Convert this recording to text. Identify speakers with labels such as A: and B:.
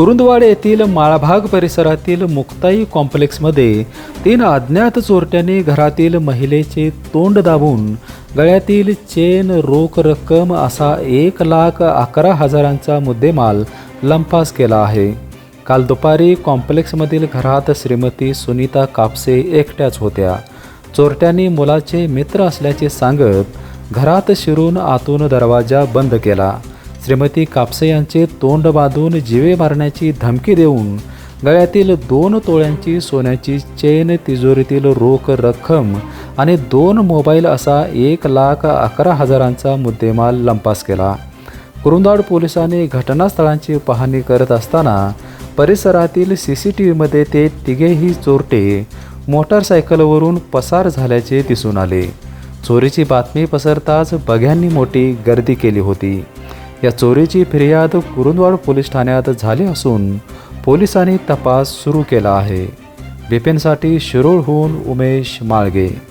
A: कुरुंदवाड येथील माळभाग परिसरातील मुक्ताई कॉम्प्लेक्समध्ये तीन अज्ञात चोरट्यांनी घरातील महिलेचे तोंड दाबून गळ्यातील चेन रोख रक्कम असा एक लाख अकरा हजारांचा मुद्देमाल लंपास केला आहे. काल दुपारी कॉम्प्लेक्समधील घरात श्रीमती सुनीता कापसे एकट्याच होत्या. चोरट्यांनी मुलाचे मित्र असल्याचे सांगत घरात शिरून आतून दरवाजा बंद केला. श्रीमती कापसे यांचे तोंड बांधून जिवे मारण्याची धमकी देऊन गळ्यातील दोन तोळ्यांची सोन्याची चेन तिजोरीतील रोख रक्कम आणि दोन मोबाईल असा एक लाख अकरा हजारांचा मुद्देमाल लंपास केला. कुरुंदाड पोलिसांनी घटनास्थळांची पाहणी करत असताना परिसरातील सी सी टी व्हीमध्ये ते तिघेही चोरटे मोटारसायकलवरून पसार झाल्याचे दिसून आले. चोरीची बातमी पसरताच बघ्यांनी मोठी गर्दी केली होती. या चोरीची फिर्याद कुरुंदवाड पोलीस ठाण्यात झाली असून पोलिसांनी तपास सुरू केला आहे. बिपिनसाठी शिरोळहून उमेश माळगे.